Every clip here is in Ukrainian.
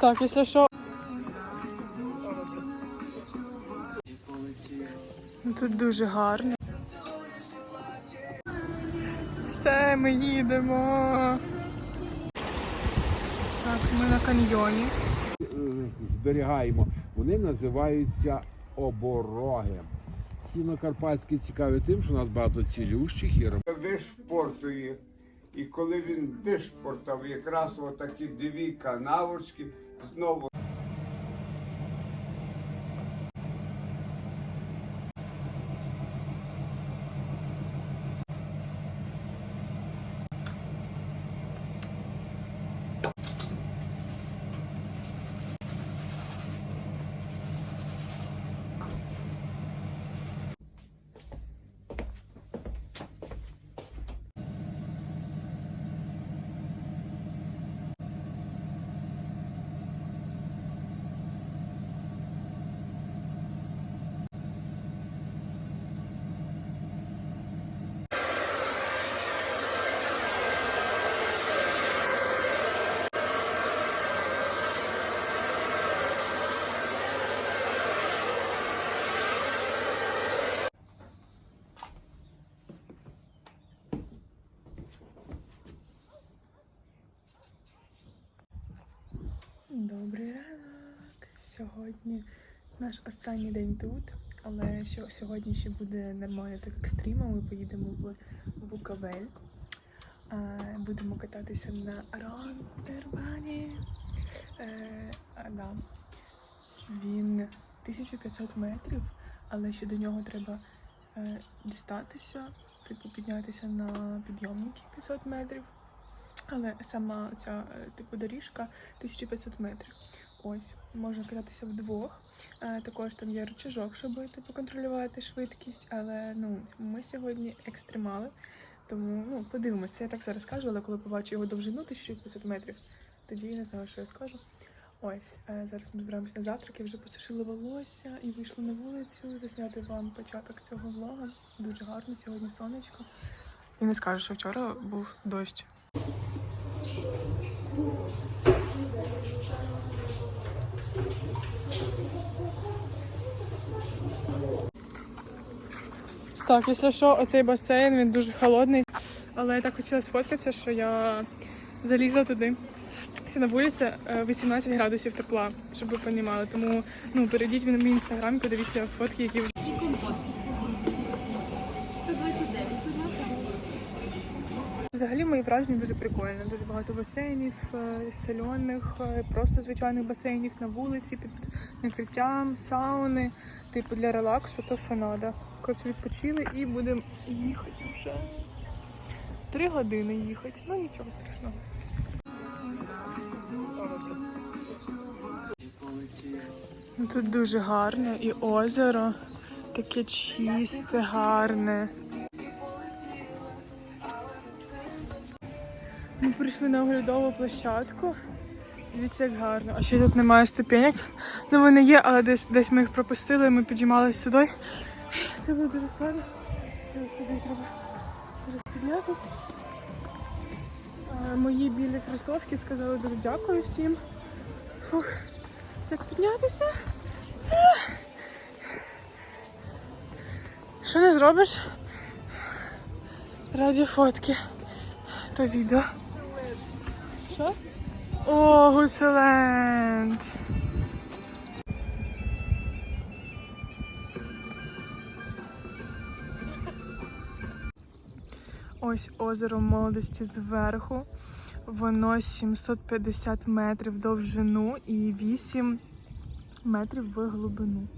Так, якщо що. Ну, Тут дуже гарно. Все, ми їдемо. Так, ми на каньйоні. зберігаємо, вони називаються обороги. Сіно карпатське цікаве тим, що у нас багато цілющих і вишпортує. І коли він вишпортав якраз отакі дві канавочки, знову Сьогодні наш останній день тут, але що сьогодні ще буде нормально так екстрімо. Ми поїдемо в Буковель. Будемо кататися на Ронтербані. Е, да. Він 1500 метрів, але ще до нього треба е, дістатися, типу піднятися на підйомники 500 метрів. Але сама ця е, типу доріжка 1500 метрів. Ось, можна кататися вдвох. Е, Також там є рычажок, щоб типу, контролювати швидкість, але ну, ми сьогодні екстремали. Тому ну, подивимося, я так зараз кажу, але коли побачу його довжину 1500 метрів, тоді не знаю, що я скажу. Ось, е, зараз ми збираємося на завтрак, я вже посушила волосся і вийшла на вулицю засняти вам початок цього влогу. Дуже гарно, сьогодні сонечко. І не скажу, що вчора був дощ. Так, якщо що, оцей басейн він дуже холодний. Але я так хотіла сфоткатися, що я залізла туди. Це на вулиці е, 18 градусів тепла, щоб ви розуміли. Тому ну, перейдіть на мій інстаграм, подивіться фотки, які Взагалі мої враження дуже прикольні. Дуже багато басейнів, е, е, просто звичайних басейнів на вулиці під накриттям, сауни, типу для релаксу, то що треба. Коротше, відпочили і будемо їхати вже. Три години їхати. Ну нічого страшного. Тут дуже гарно і озеро таке чисте, гарне. Прийшли на оглядову площадку. Дивіться, як гарно. А ще тут немає ступенек. Ну вони є, але десь десь ми їх пропустили, ми підіймалися сюди. Це було дуже складно. Все, сюди треба зараз піднятися. Мої білі кросовки сказали дуже дякую всім. Фух. Як піднятися? Що не зробиш? Раді фотки та відео. Що? О, Гуселенд! Ось озеро молодості зверху. Воно 750 метрів довжину і 8 метрів в глибину.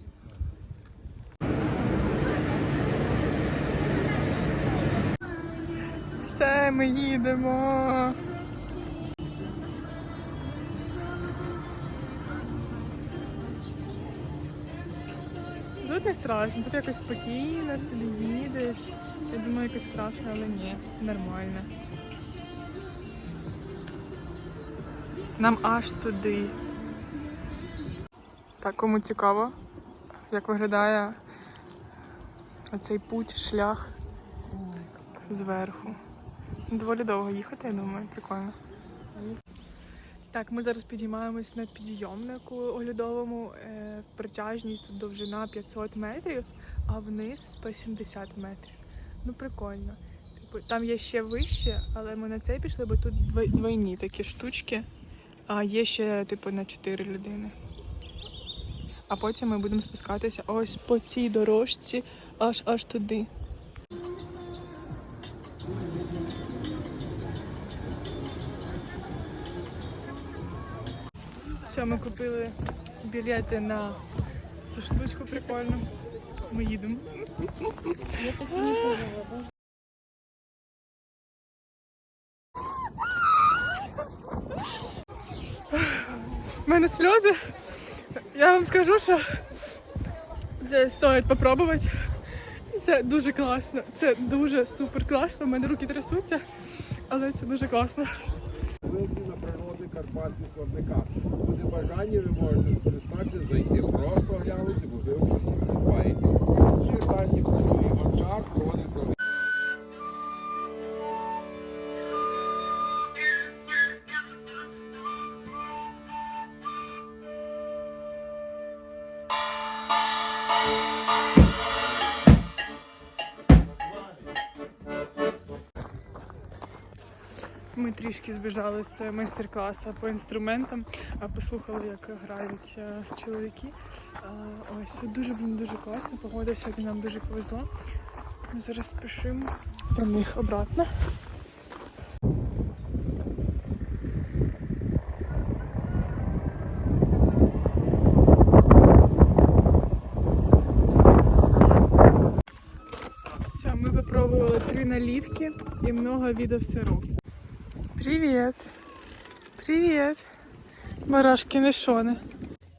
Все, ми їдемо. Тут не страшно, тут якось спокійно собі їдеш. Я думаю, якось страшно, але ні, нормально. Нам аж туди. Так, кому цікаво, як виглядає оцей путь, шлях зверху. Доволі довго їхати, я думаю, прикольно. Так, ми зараз підіймаємось на підйомнику оглядовому. Е, Притяжність тут довжина 500 метрів, а вниз 170 метрів. Ну, прикольно. Типу, там є ще вище, але ми на цей пішли, бо тут двой- двойні такі штучки, а є ще, типу, на 4 людини. А потім ми будемо спускатися ось по цій дорожці аж аж туди. Все, ми купили білети на цю штучку прикольну. Ми їдемо. У мене сльози. Я вам скажу, що це стоїть попробувати. Це дуже класно. Це дуже супер класно. У мене руки трясуться, але це дуже класно. Карпатські складника. Буде бажання, ви можете скористатися, зайти, просто глянути, можливо, щось трішки збіжали з майстер-класу по інструментам, а послухали, як грають е, чоловіки. Ось дуже дуже класно. Погода сьогодні нам дуже повезло. Ми зараз спішимо про них обратно. Все, ми попробували три наливки і много видов сиров. Привет! Привет! Барашки нешони.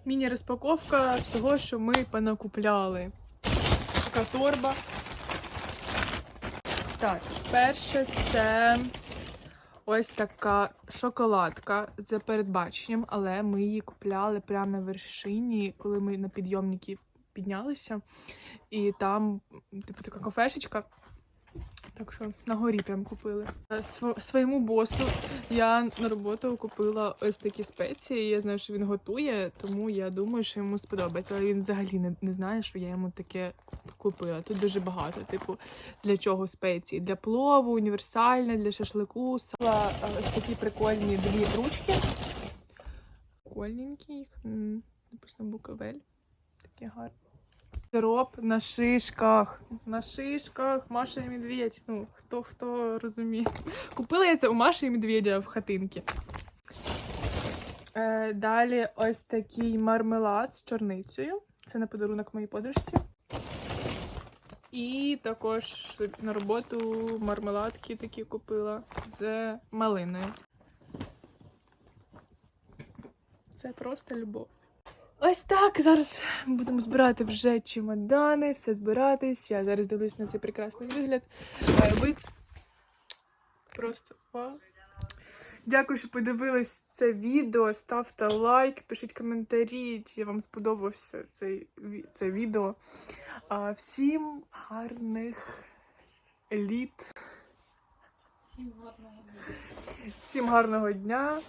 Міні-розпаковка всього, що ми понакупляли. Така торба. Так, перше це ось така шоколадка з передбаченням, але ми її купляли прямо на вершині, коли ми на підйомники піднялися. І там, типу, така кафешечка. Так що на горі прям купили. Е, Своєму босу я на роботу купила ось такі спеції. Я знаю, що він готує, тому я думаю, що йому сподобається. Але він взагалі не, не знає, що я йому таке купила. Тут дуже багато. Типу, для чого спеції? Для плову, універсальне, для шашлику. Сала е, ось такі прикольні дві ручки. Прикольненькі їх. Написано Буковель. Такі гарні. Сироп на шишках. На шишках. Маша і медведь. Ну, хто хто розуміє. Купила я це у Маші і медведя в хатинці. Е, далі ось такий мармелад з чорницею. Це на подарунок моїй подружці. І також на роботу мармеладки такі купила з малиною. Це просто любов. Ось так. Зараз будемо збирати вже чемодани, все збиратись. Я зараз дивлюсь на цей прекрасний вигляд. Е, Ви просто вау. Дякую, що подивились це відео. Ставте лайк, пишіть коментарі, чи вам сподобався цей, це відео. А, всім гарних літ. Всім гарного дня.